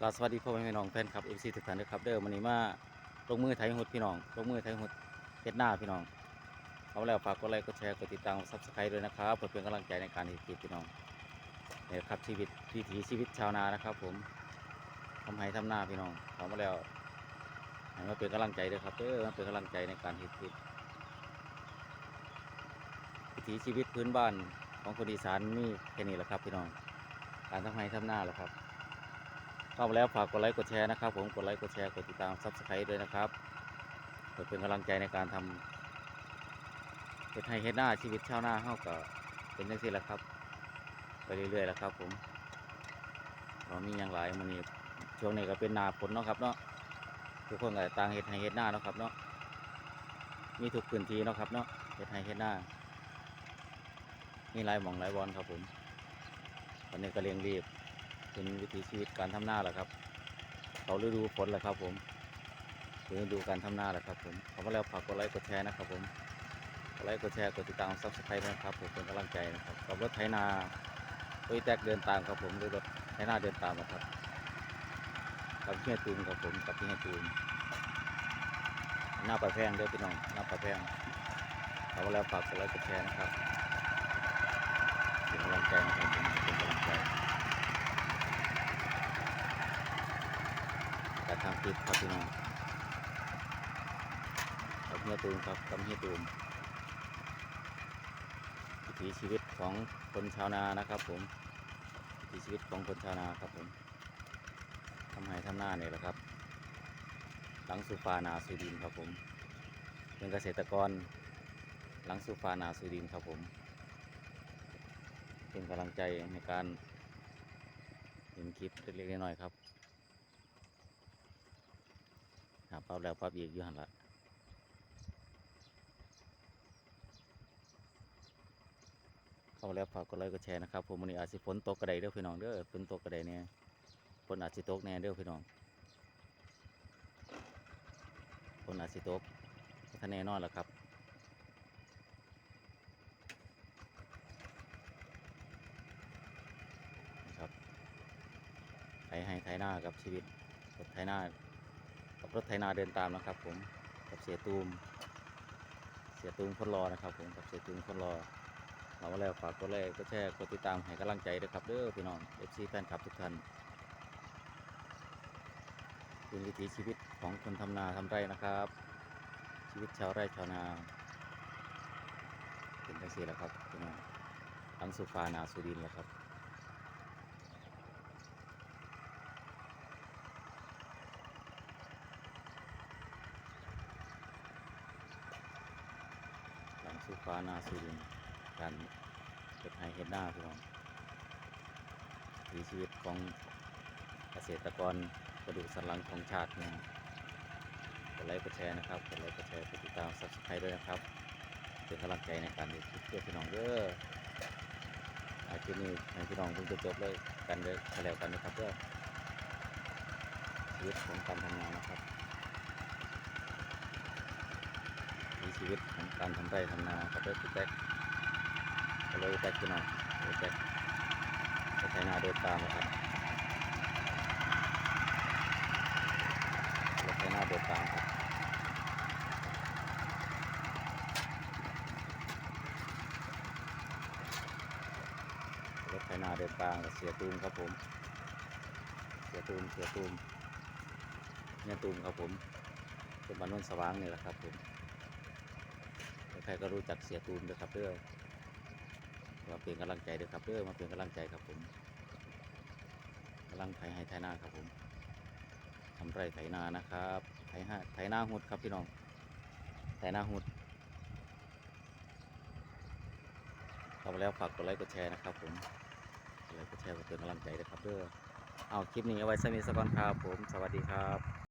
กาสวัสดีพ่อแม่พี่น้องแฟนคลับเอฟซีทุกท่านด้วยครับเด้อวันนี้มาลงมือไทยหุดพี่น้องลงมือไทยหุดเฮ็ดหน้าพี่น้องเอาแล้วฝากกดไลค์กดแชร์กดติดตามซับสไครต์ด้วยนะครับเพื่อเป็นกำลังใจในการเฮ็ดคลิปพี่น้องนี่ครับชีวิตวิถีชีวิตชาวนานะครับ ผมทำให้ทำหน้าพี่น้องเอามาแล้วให้มาเป็นกำลังใจด้วยครับเด้อมาเป็นกำลังใจในการเฮ็ดคลิปวิถีชีวิตพื้นบ้านของคนอีสานมีแค่นี้แหละครับพี่น้องการทำให้ทำหน้าแหละครับ เข้ามาแล้วฝากกดไลค์กดแชร์นะครับ ผมกดไลค์กดแชร์กดติดตามซับสไครต์ด้วยนะครับเพื่อเป็นกำลังใจในการทำเฮ็ดให้เฮ็ดหน้าชีวิตชาวนาเฮาก็เป็นจังซี่แหละครับ ไปเรื่อยๆแล้วครับ ผมเรามีอย่างหลายมื้อนี้ช่วงนี้ก็เป็นนาฝนเนาะครับเนาะทุกคนก็ต่างเฮ็ดให้เฮ็ดหน้าเนาะครับเนาะมีทุกพื้นที่เนาะครับเนาะเฮ็ดให้เฮ็ดหน้ามีหลายหม่องหลายบอลครับผมตอนนี้ก็เร่งรีบ เป็นวิถีชีวิตการทำนาแหละครับ เขาฤดูฝนแหละครับผมฤดูการทำนาแหละครับผมขอมาแล้วฝากกดไลค์กดแชร์นะครับผมกดไลค์กดแชร์กดติดตามซับสไครต์นะครับผมเป็นกำลังใจนะครับกับรถไถนาโดยแตกเดินตามครับผมด้วยรถไถนาเดินตามนะครับกับพี่ให้ตูมครับผมกับพี่ให้ตูมหน้าปลาแพงเด้อพี่น้องหน้าปลาแพงขอมาแล้วฝากกดไลค์กดแชร์นะครับเป็นกำลังใจนะครับผมเป็นกำลังใจ การทำคลิปครับพี่น้องกับเฮียตูมครับกับเฮียตูมวิถีชีวิตของคนชาวนานะครับ ผมวิถีชีวิตของคนชาวนาครับผมทำไห้ทำหน้าเนี่ยแหละครับ หลังสูฟานาสุดินครับผม เป็นเกษตรกร หลังสูฟานาสุดินครับผม เป็นกำลังใจในการเห็นคลิปเล็กๆน้อยๆครับ ครับปั๊บแล้วปั๊บอีกอยู่หันละเข้าแล้วฝากกดไลค์กดแชร์นะครับผมวันนี้อาจสิฝนตกกระไดเด้อพี่น้องเด้อฝนตกกระไดเนี่ยฝนอาจสิตกแน่เด้อพี่น้องฝนอาจสิตกท่านแน่นอนแล้วครับครับไถให้ไถหน้ากับชีวิตรถไถหน้า รถไถนาเดินตามนะครับ ผมกับเสียตูม เสียตูมคนรอนะครับ ผมกับเสียตูมคนรอเรามาแล้วฝากกดไลค์กดแชร์กดติดตามให้กำลังใจด้วยครับเด้อพี่น้องเอฟซีแฟนคลับทุกท่านเป็นวิถีชีวิตของคนทำนาทำไร่นะครับ ชีวิตชาวไร่ชาวนาเป็นจังซี่แหละครับพี่น้องทั้งสุฟานาสุดินแหละครับ สุฟ้านาสุรินการเก็บไห้เฮดหน้าพี่น้องวิถีชีวิตของเกษตรกรกระดูกสันหลังของชาตินี่ยกดไลค์กดแชร์นะครับกดไลค์กดแชร์กดติดตามซับสไครต์ด้วยนะครับเป็นกำลังใจในการเด็ดคลิปเพื่อพี่น้องเด้ออาคลิปนี้ให้พี่น้องเพิ่งจะจบเลยกันเลยไปแล้วกันนะครับเด้อชีวิตของการทำงานนะครับ มีชี วิตของการทำไร่ทำนาครับเพื่อพี่แจ็คก็เลยแจ็คพี่น้องเลยแจ็คก็ใช้นาเดินตามนะครับรถใช้นาเดินตามครับรถไถนาเดินตามกับเสียตูมครับผม เสียตูมเสียตูมเนี่ยตูมครับผมเป็นบ้านโนนสว่างนี่แหละครับผม ใครก็รู้จักเสียตูนด้วยครับเด้อมาเป็นกำลังใจด้วยครับเด้อมาเป็นกำลังใจครับผมกำลังไถให้ไถนาครับผมทำไรไถนานะครับไถห้าไถนาหุดครับพี่น้องไถนาหุดเข้ามาแล้วฝากกดไลค์กดแชร์นะครับผมกดไลค์กดแชร์เพื่อเป็นกำลังใจด้วยครับเด้อเอาคลิปนี้เอาไว้สมิสก่อนครับผม สวัสดีครับ